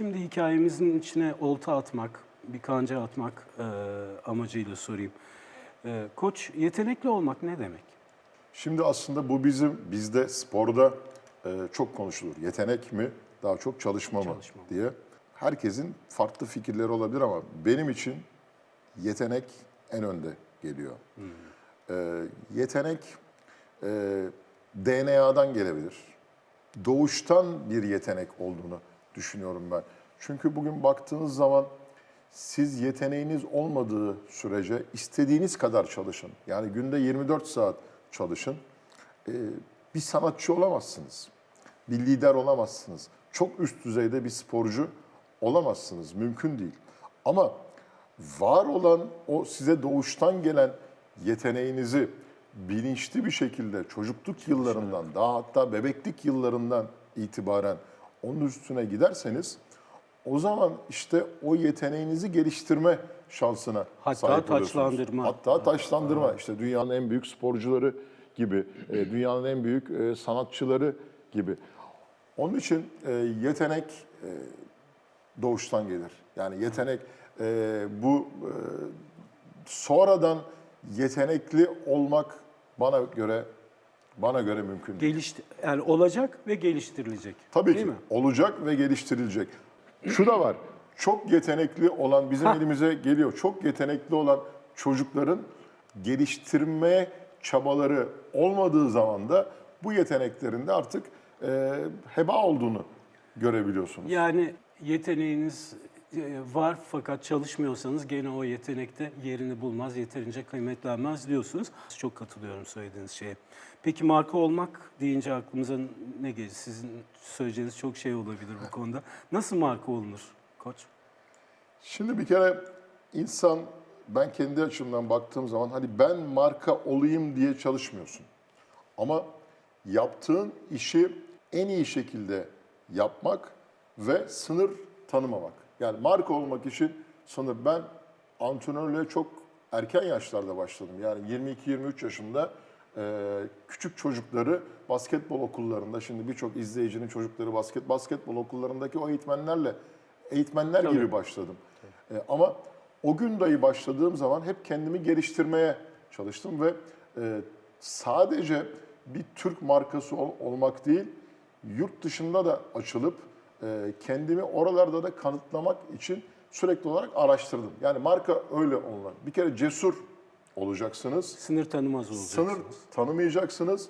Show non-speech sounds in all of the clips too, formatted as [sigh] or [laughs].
Şimdi hikayemizin içine olta atmak, bir kanca atmak e, amacıyla sorayım. E, koç yetenekli olmak ne demek? Şimdi aslında bu bizim bizde sporda e, çok konuşulur. Yetenek mi, daha çok çalışma mı Çalışma mı? diye. Herkesin farklı fikirleri olabilir ama benim için yetenek en önde geliyor. E, yetenek e, DNA'dan gelebilir. Doğuştan bir yetenek olduğunu düşünüyorum ben. Çünkü bugün baktığınız zaman siz yeteneğiniz olmadığı sürece istediğiniz kadar çalışın. Yani günde 24 saat çalışın. Ee, bir sanatçı olamazsınız. Bir lider olamazsınız. Çok üst düzeyde bir sporcu olamazsınız. Mümkün değil. Ama var olan o size doğuştan gelen yeteneğinizi bilinçli bir şekilde çocukluk yıllarından daha hatta bebeklik yıllarından itibaren onun üstüne giderseniz o zaman işte o yeteneğinizi geliştirme şansına Hatta sahip taçlandırma. Hatta taşlandırma. İşte dünyanın en büyük sporcuları gibi, e, dünyanın en büyük e, sanatçıları gibi. Onun için e, yetenek doğuştan gelir. Yani yetenek bu sonradan yetenekli olmak bana göre bana göre mümkün değil. Gelişti yani olacak ve geliştirilecek. Tabii değil ki mi? olacak ve geliştirilecek. Şu da var. Çok yetenekli olan bizim Ha. elimize geliyor. Çok yetenekli olan çocukların geliştirme çabaları olmadığı zaman da bu yeteneklerin de artık e, heba olduğunu görebiliyorsunuz. Yani yeteneğiniz var fakat çalışmıyorsanız gene o yetenekte yerini bulmaz, yeterince kıymetlenmez diyorsunuz. Çok katılıyorum söylediğiniz şeye. Peki marka olmak deyince aklımıza ne gelir? Sizin söyleyeceğiniz çok şey olabilir bu konuda. Nasıl marka olunur koç? Şimdi bir kere insan ben kendi açımdan baktığım zaman hani ben marka olayım diye çalışmıyorsun. Ama yaptığın işi en iyi şekilde yapmak ve sınır tanımamak. Yani marka olmak için sınır ben antrenörlüğe çok erken yaşlarda başladım. Yani 22-23 yaşında e, küçük çocukları basketbol okullarında şimdi birçok izleyicinin çocukları basket basketbol okullarındaki o eğitmenlerle eğitmenler Tabii. gibi başladım. E, ama o gün dahi başladığım zaman hep kendimi geliştirmeye çalıştım ve e, sadece bir Türk markası ol- olmak değil, yurt dışında da açılıp kendimi oralarda da kanıtlamak için sürekli olarak araştırdım. Yani marka öyle olmalı. Bir kere cesur olacaksınız. Sınır tanımaz olacaksınız. Sınır tanımayacaksınız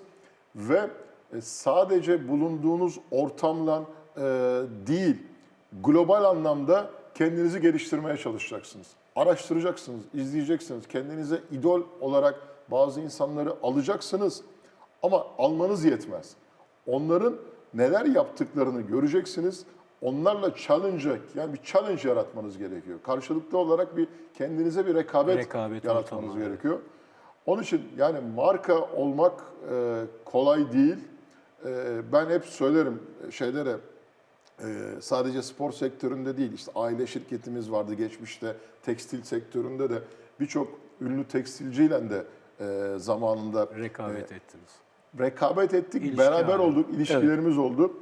ve e, sadece bulunduğunuz ortamla e, değil, global anlamda kendinizi geliştirmeye çalışacaksınız. Araştıracaksınız, izleyeceksiniz. Kendinize idol olarak bazı insanları alacaksınız ama almanız yetmez. Onların neler yaptıklarını göreceksiniz. Onlarla challenge, yani bir challenge yaratmanız gerekiyor. Karşılıklı olarak bir kendinize bir rekabet, Rekabet yaratmanız ortamı, gerekiyor. Onun için yani marka olmak e, kolay değil. E, ben hep söylerim şeylere e, sadece spor sektöründe değil işte aile şirketimiz vardı geçmişte tekstil sektöründe de birçok ünlü tekstilciyle de e, zamanında Rekabet ettiniz. Rekabet ettik, İlişki beraber halinde. olduk, ilişkilerimiz oldu.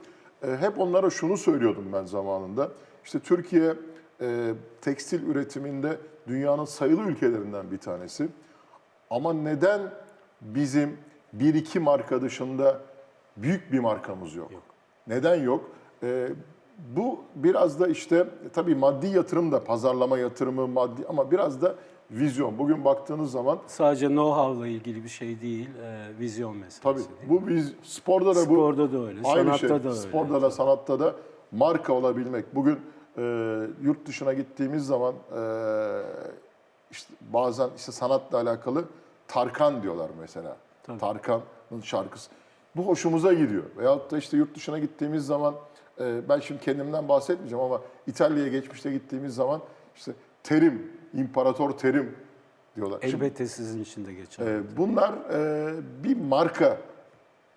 E, hep onlara şunu söylüyordum ben zamanında. İşte Türkiye e, tekstil üretiminde dünyanın sayılı ülkelerinden bir tanesi. Ama neden bizim bir iki marka dışında büyük bir markamız yok? Yok. Neden yok? E, bu biraz da işte tabii maddi yatırım da pazarlama yatırımı maddi ama biraz da vizyon. Bugün baktığınız zaman Sadece know-how'la ilgili bir şey değil, e, vizyon meselesi. tabii bu biz sporda da bu Sporda da öyle, Aynı sanatta şey. da öyle. Sporda da sanatta da marka olabilmek. Bugün e, yurt dışına gittiğimiz zaman e, işte bazen işte sanatla alakalı Tarkan diyorlar mesela. Tabii. Tarkan'ın şarkısı. Bu hoşumuza gidiyor. Veyahut da işte yurt dışına gittiğimiz zaman e, ben şimdi kendimden bahsetmeyeceğim ama İtalya'ya geçmişte gittiğimiz zaman işte terim, imparator terim diyorlar. Şimdi, Elbette sizin için de geçer. e, bunlar e, bir marka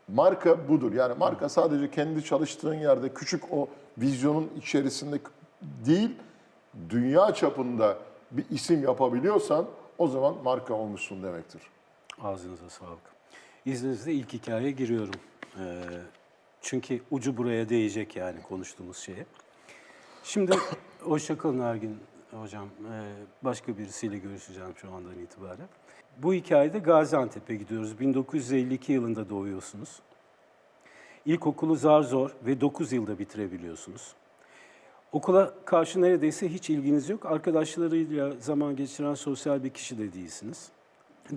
Marka budur. Yani marka sadece kendi çalıştığın yerde küçük o vizyonun içerisinde değil, dünya çapında bir isim yapabiliyorsan o zaman marka olmuşsun demektir. Ağzınıza sağlık. İzninizle ilk hikayeye giriyorum. Ee, çünkü ucu buraya değecek yani konuştuğumuz şeye. Şimdi [coughs] hoşçakalın Ergin hocam. Ee, başka birisiyle görüşeceğim şu andan itibaren. Bu hikayede Gaziantep'e gidiyoruz. 1952 yılında doğuyorsunuz. İlkokulu zar zor ve 9 yılda bitirebiliyorsunuz. Okula karşı neredeyse hiç ilginiz yok. Arkadaşlarıyla zaman geçiren sosyal bir kişi de değilsiniz.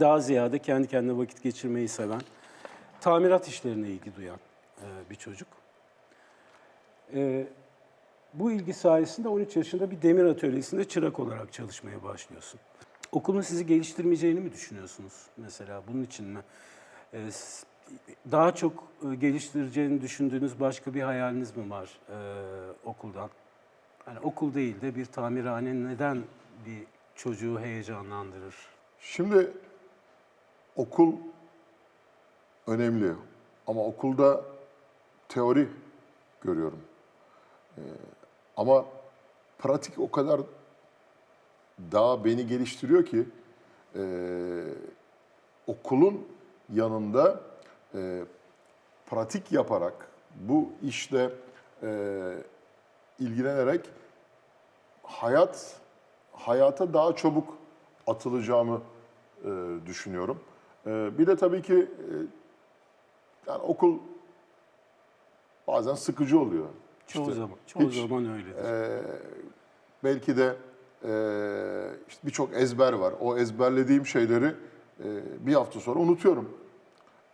Daha ziyade kendi kendine vakit geçirmeyi seven, tamirat işlerine ilgi duyan e, bir çocuk. Bu ilgi sayesinde 13 yaşında bir demir atölyesinde çırak olarak çalışmaya başlıyorsun. Okulun sizi geliştirmeyeceğini mi düşünüyorsunuz mesela bunun için mi? E, s- daha çok e, geliştireceğini düşündüğünüz başka bir hayaliniz mi var e, okuldan? Hani okul değil de bir tamirhane neden bir çocuğu heyecanlandırır? Şimdi okul önemli ama okulda teori görüyorum. Ee, ama pratik o kadar daha beni geliştiriyor ki e, okulun yanında e, pratik yaparak bu işle e, ilgilenerek hayat hayata daha çabuk atılacağımı e, düşünüyorum. E, bir de tabii ki e, yani okul bazen sıkıcı oluyor. Çoğu İşte zaman, çoğu hiç, zaman öyledir. e, belki de e, işte birçok ezber var. O ezberlediğim şeyleri e, bir hafta sonra unutuyorum.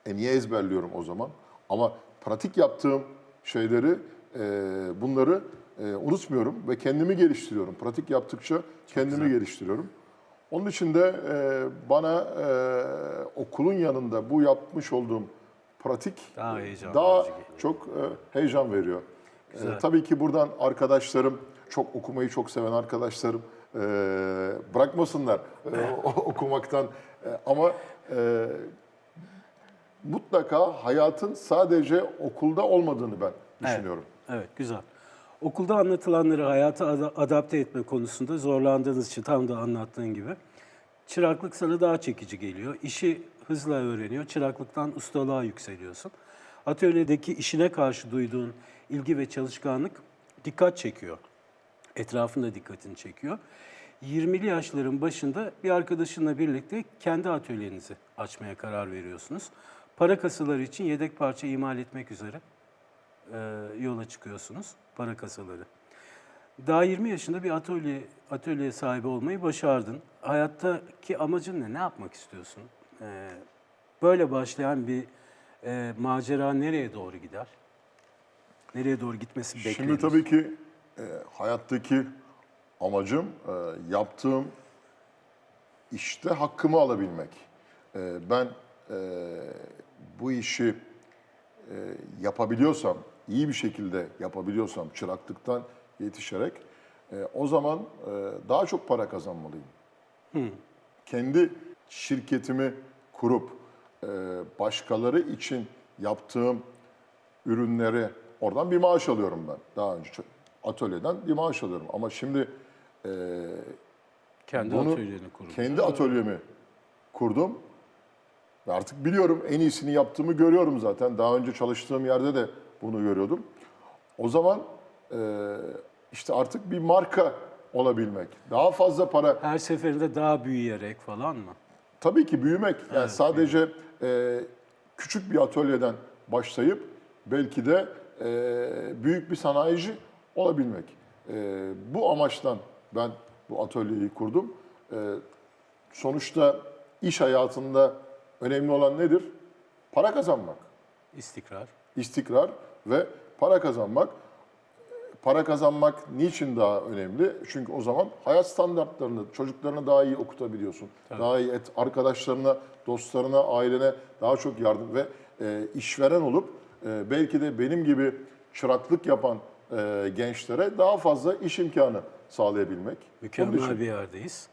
E niye ezberliyorum o zaman? Ama pratik yaptığım şeyleri, e, bunları e, unutmuyorum ve kendimi geliştiriyorum. Pratik yaptıkça kendimi geliştiriyorum. Onun için de e, bana e, okulun yanında bu yapmış olduğum pratik Daha heyecan daha çok e, heyecan veriyor. E, Güzel. tabii ki buradan arkadaşlarım, çok okumayı çok seven arkadaşlarım e, bırakmasınlar e, [laughs] okumaktan. E, ama e, mutlaka hayatın sadece okulda olmadığını ben düşünüyorum. Evet, güzel. Okulda anlatılanları hayata ada- adapte etme konusunda zorlandığınız için tam da anlattığın gibi çıraklık sana daha çekici geliyor. İşi hızla öğreniyor, çıraklıktan ustalığa yükseliyorsun. Atölyedeki işine karşı duyduğun ilgi ve çalışkanlık dikkat çekiyor. Etrafında dikkatini çekiyor. 20'li yaşların başında bir arkadaşınla birlikte kendi atölyenizi açmaya karar veriyorsunuz. Para kasaları için yedek parça imal etmek üzere e, yola çıkıyorsunuz para kasaları. Daha 20 yaşında bir atölye atölye sahibi olmayı başardın. Hayattaki amacın ne? Ne yapmak istiyorsun? E, böyle başlayan bir e, macera nereye doğru gider? Nereye doğru gitmesi beklenir? Şimdi tabii ki e, hayattaki amacım e, yaptığım işte hakkımı alabilmek. E, ben e, bu işi e, yapabiliyorsam, iyi bir şekilde yapabiliyorsam çıraklıktan yetişerek e, o zaman e, daha çok para kazanmalıyım. Kendi şirketimi kurup başkaları için yaptığım ürünleri oradan bir maaş alıyorum ben. Daha önce atölyeden bir maaş alıyorum. Ama şimdi e, Kendi bunu atölyeni kurun. kendi atölyemi kurdum. Ve artık biliyorum en iyisini yaptığımı görüyorum zaten. Daha önce çalıştığım yerde de bunu görüyordum. O zaman e, işte artık bir marka olabilmek. Daha fazla para Her seferinde daha büyüyerek falan mı? Tabii ki büyümek. Yani sadece e, küçük bir atölyeden başlayıp belki de e, büyük bir sanayici olabilmek. E, bu amaçtan ben bu atölyeyi kurdum. E, sonuçta iş hayatında önemli olan nedir? Para kazanmak, İstikrar. istikrar ve para kazanmak. Para kazanmak niçin daha önemli? Çünkü o zaman hayat standartlarını, çocuklarını daha iyi okutabiliyorsun. Daha iyi et, arkadaşlarına, dostlarına, ailene daha çok yardım ve e, işveren olup e, belki de benim gibi çıraklık yapan e, gençlere daha fazla iş imkanı sağlayabilmek. Mükemmel bir yerdeyiz.